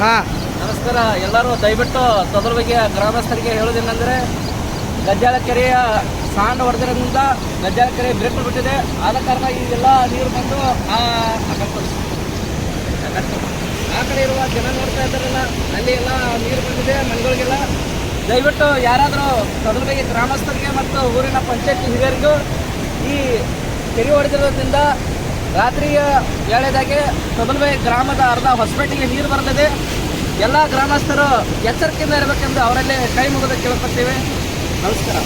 ಹಾಂ. ನಮಸ್ಕಾರ, ಎಲ್ಲರೂ ದಯವಿಟ್ಟು ತೊದಲ ಬಗ್ಗೆ ಗ್ರಾಮಸ್ಥರಿಗೆ ಹೇಳೋದೇನೆಂದರೆ ಗಜ್ಜಾಳ ಕೆರೆಯ ಸಾಂಡ್ ಹೊಡೆದಿರೋದ್ರಿಂದ ಗಜ್ಜಾಳ ಕೆರೆ ಬ್ರೇಕ್ ಬಿಟ್ಟಿದೆ. ಆದ ಕಾರಣ ಈಗೆಲ್ಲ ನೀರು ಬಂದು ಆ ಕಡೆ ಇರುವ ಜನ ನೋಡ್ತಾ ಇದ್ದಾರಲ್ಲ, ಅಲ್ಲಿ ಎಲ್ಲ ನೀರು ಬಂದಿದೆ, ಮನೆಗಳಿಗೆಲ್ಲ. ದಯವಿಟ್ಟು ಯಾರಾದರೂ ತೊದಲ ಬಗ್ಗೆ ಗ್ರಾಮಸ್ಥರಿಗೆ ಮತ್ತು ಊರಿನ ಪಂಚಾಯತ್ ಹಿರಿಯರಿಗೂ ಈ ಕೆರೆ ಹೊಡೆದಿರೋದ್ರಿಂದ ರಾತ್ರಿಯ ವೇಳೆದಾಗೆ ಕಬಲ್ಬೈ ಗ್ರಾಮದ ಅರ್ಧ ಹೊಸಪೇಟೆಗೆ ನೀರು ಬರಲಿದೆ. ಎಲ್ಲ ಗ್ರಾಮಸ್ಥರು ಎಚ್ಚರಿಕೆಯಿಂದ ಇರಬೇಕೆಂದು ಅವರಲ್ಲೇ ಕೈ ಮುಗಿದು ಕೇಳ್ಕೊಳ್ತೇವೆ ನಮಸ್ಕಾರ.